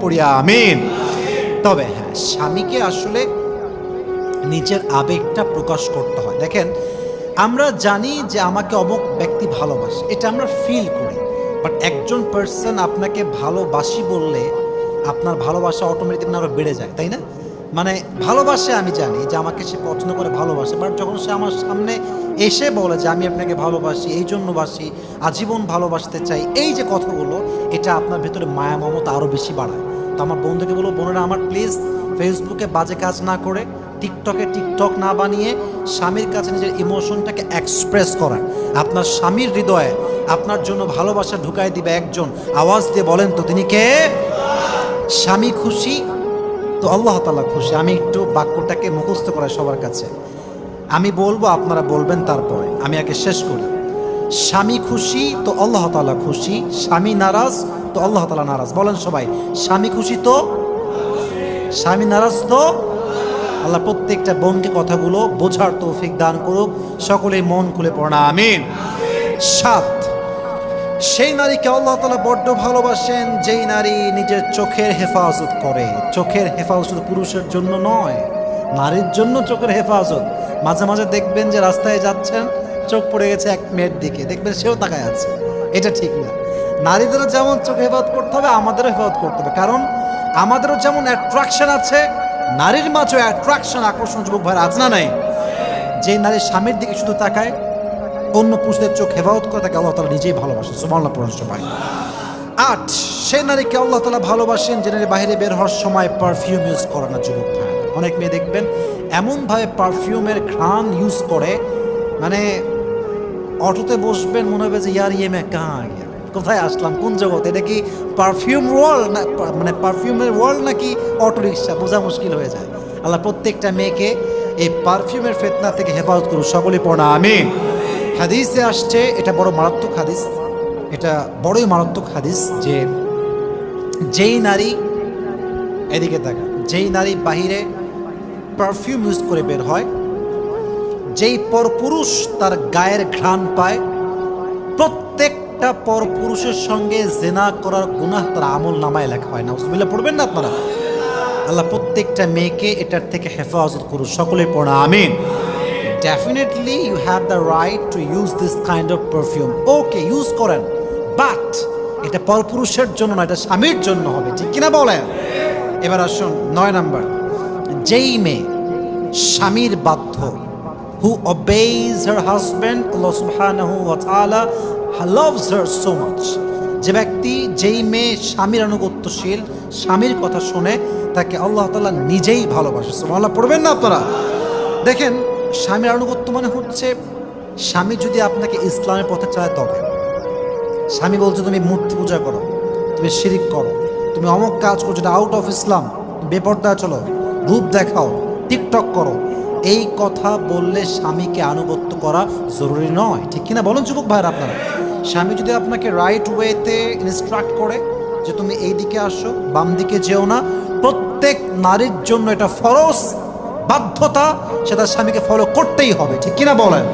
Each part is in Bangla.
পড়িয়া, আমিন। তবে হ্যাঁ স্বামীকে আসলে নিজের আবেগটা প্রকাশ করতে হয়। দেখেন, আমরা জানি যে আমাকে অমুক ব্যক্তি ভালোবাসে, এটা আমরা ফিল করি। বাট একজন পার্সন আপনাকে ভালোবাসি বললে আপনার ভালোবাসা অটোমেটিক আরও বেড়ে যায়, তাই না? মানে ভালোবাসে আমি জানি যে আমাকে সে পছন্দ করে, ভালোবাসে। বাট যখন সে আমার সামনে এসে বলে যে আমি আপনাকে ভালোবাসি, এই জন্য বাসি, আজীবন ভালোবাসতে চাই, এই যে কথাগুলো, এটা আপনার ভেতরে মায়া, মমতা আরও বেশি বাড়ায়। তো আমার বন্ধুকে বলব, বোনেরা আমার প্লিজ ফেসবুকে বাজে কাজ না করে টিকটকে টিকটক না বানিয়ে স্বামীর কাছে নিজের ইমোশনটাকে এক্সপ্রেস করেন। আপনার স্বামীর হৃদয়ে আপনার জন্য ভালোবাসা ঢুকায় দিবে একজন। আওয়াজ দিয়ে বলেন তো, তিনি কে? স্বামী খুশি? তো আল্লাহ তালা খুশি। আমি একটু বাক্যটাকে মুখস্থ করাই সবার কাছে। আমি বলব, আপনারা বলবেন তারপরে। আমি আগে শেষ করি। স্বামী খুশি, তো আল্লাহ তালা খুশি। স্বামী নারাজ তো আল্লাহ তালা নারাজ। বলেন সবাই, স্বামী খুশি তো? স্বামী নারাজ তো? আল্লাহ প্রত্যেকটা বোনকে কথাগুলো বোঝার তৌফিক দান করুক। সকলেই মন খুলে পড়া আমিন। সাত, সেই নারীকে আল্লাহ তালা বড্ড ভালোবাসেন, যেই নারী নিজের চোখের হেফাজত করে। চোখের হেফাজত পুরুষের জন্য নয়, নারীর জন্য চোখের হেফাজত। মাঝে মাঝে দেখবেন যে রাস্তায় যাচ্ছেন, চোখ পড়ে গেছে এক মেয়ের দিকে। দেখবেন সেও তাকায় আছে। এটা ঠিক না। নারীদেরও যেমন চোখ হেফাজত করতে হবে, আমাদেরও হেফাজত করতে হবে। কারণ আমাদেরও যেমন অ্যাট্রাকশন আছে, নারীর মাঝেও অ্যাট্রাকশন আকর্ষণ যুবক ভাইয়ের আছে না নাই? যে নারী স্বামীর দিকে শুধু তাকায়, অন্য পুরুষদের চোখ হেফাজত করে তাকে আল্লাহ তালা নিজেই ভালোবাসেন সুমাল্লা পুরাণ সবাই। আট সে নারীকে আল্লাহ তালা ভালোবাসেন যে নারী বাইরে বের হওয়ার সময় পারফিউম ইউজ করে না যুবক ভাই অনেক মেয়ে দেখবেন, এমনভাবে পারফিউমের ঘ্রাণ ইউজ করে মানে অটোতে বসবেন, মনে হবে যে ইয়ার ইয়ে মে গিয়া। কোথায় আসলাম? কোন জগৎ এটা কি পারফিউম ওয়ার্ল্ড না মানে পারফিউমের ওয়ার্ল্ড নাকি অটো রিক্সা বোঝা মুশকিল হয়ে যায়। আল্লাহ প্রত্যেকটা মেয়েকে এই পারফিউমের ফেতনা থেকে হেফাজত করুন সকলে পড়া আমিন। হাদিসে আসছে, এটা বড় মারাত্মক হাদিস। এটা বড়ই মারাত্মক হাদিস যে যেই নারী, এদিকে দেখা, যেই নারী বাহিরে পারফিউম ইউজ করে বের হয়, যেই পরপুরুষ তার গায়ের ঘ্রাণ পায় প্রত্যেকটা পরপুরুষের সঙ্গে জেনা করার গুনাহ তার আমল নামায় লেখা হয়। না উসমিল্লা পড়বেন না আপনারা? আল্লাহ প্রত্যেকটা মেয়েকে এটার থেকে হেফাজত করুন সকলে পড়া, আমিন। Definitely you have the right to use this kind of perfume okay use করেন বাট এটা পরপুরুষের জন্য না, এটা স্বামীর জন্য হবে, ঠিক কিনা বলেন? এবার আসুন, নয় নাম্বার। যেই মেয়ে স্বামীর বাধ্য হু obeys হার wa ta'ala loves her so much. যে ব্যক্তি যেই মেয়ে স্বামীর আনুগত্যশীল, স্বামীর কথা শুনে তাকে আল্লাহ তাআলা নিজেই ভালোবাসে। সুবহানাল্লাহ, পড়বেন না আপনারা? দেখেন, স্বামীর আনুগত্য মানে হচ্ছে স্বামী যদি আপনাকে ইসলামের পথে চায় তবে। স্বামী বলছে, তুমি মূর্তি পূজা করো, তুমি শিরিক করো, তুমি অমক কাজ করছ এটা আউট অফ ইসলাম বেপর্দা চলো, রূপ দেখাও টিকটক করো এই কথা বললে স্বামীকে আনুগত্য করা জরুরি নয়। ঠিক কিনা? বলুন যুবক ভাইয়ের আপনারা। স্বামী যদি আপনাকে রাইট ওয়েতে ইনস্ট্রাক্ট করে যে তুমি এই দিকে আসো বাম দিকে যেও না, প্রত্যেক নারীর জন্য এটা ফরজ বাধ্যতা, সেটা স্বামীকে ফলো করতেই হবে। ঠিক কিনা বলেন?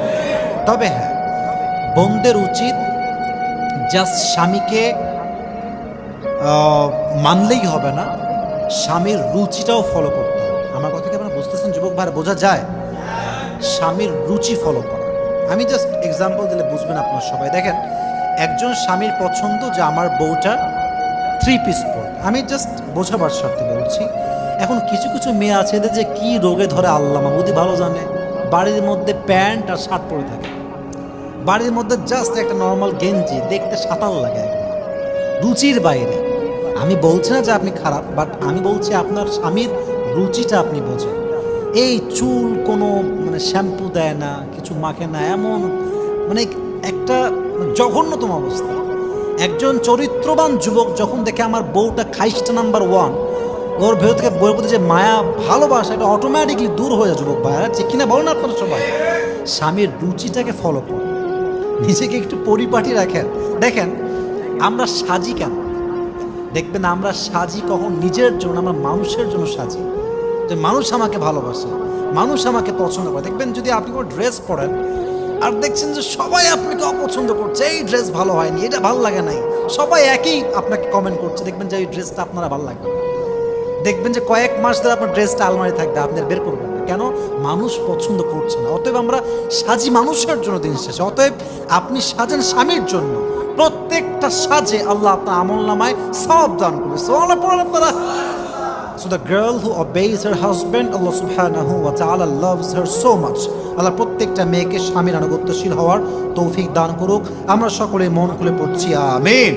তবে হ্যাঁ বোনদের উচিত জাস্ট স্বামীকে মানলেই হবে না, স্বামীর রুচিটাও ফলো করতে হবে। ভাই বোঝা যায়, স্বামীর রুচি ফলো করা। আমি জাস্ট এক্সাম্পল দিলে বুঝবেন আপনার সবাই। দেখেন, একজন স্বামীর পছন্দ যে আমার বউটা থ্রি পিস পর আমি জাস্ট বোঝাবার স্বার্থে বলছি, এখন কিছু কিছু মেয়ে আছে যে কি রোগে ধরে আল্লাহ মাহবুদি ভালো জানে। বাড়ির মধ্যে প্যান্ট আর শার্ট পরে থাকে। বাড়ির মধ্যে জাস্ট একটা নর্মাল গেঞ্জি, দেখতে সাঁতাল লাগে রুচির বাইরে। আমি বলছি না যে আপনি খারাপ বাট আমি বলছি আপনার স্বামীর রুচিটা আপনি বোঝেন। এই চুল কোনো মানে শ্যাম্পু দেয় না, কিছু মাখে না, এমন মানে একটা জঘন্যতম অবস্থা। একজন চরিত্রবান যুবক যখন দেখে আমার বউটা খাইস্টা নাম্বার ওয়ান, ওর ভেতর থেকে বইয়ের যে মায়া, ভালোবাসা, এটা অটোমেটিকলি দূর হয়ে যায় যুবক ভাইয়া ঠিক কিনা বলেন আপনারা সবাই? স্বামীর রুচিটাকে ফলো করুন নিজেকে একটু পরিপাটি রাখেন। দেখেন, আমরা সাজি কেন? দেখবেন আমরা সাজি কখন নিজের জন্য, আমরা মানুষের জন্য সাজি। যে মানুষ আমাকে ভালোবাসে, মানুষ আমাকে পছন্দ করে। দেখবেন যদি আপনি কোনো ড্রেস পরেন, আর দেখছেন যে সবাই আপনাকে অপছন্দ করছে, এই ড্রেস ভালো হয়নি, এটা ভালো লাগে নাই, সবাই একই আপনাকে কমেন্ট করছে, দেখবেন যে এই ড্রেসটা আপনারা ভালো লাগবে দেখবেন যে কয়েক মাস ধরে আপনার ড্রেসটা আলমারি থাকবে, আপনি আর বের করবেন না। কেন? মানুষ পছন্দ করছে না, অতএব আমরা সাজি মানুষের জন্য দিন শেষে, অতএব আপনি সাজেন স্বামীর জন্য। প্রত্যেকটা সাজে আল্লাহ আপনার আমল নামায় সব দান করবে। সব আপনারা So the girl who obeys her husband, Allah subhanahu wa ta'ala loves her so much. আল্লাহ প্রত্যেকটা মেয়েকে স্বামীর আনুগত্যশীল হওয়ার তৌফিক দান করুক আমরা সকলে মন খুলে পড়ছি আমিন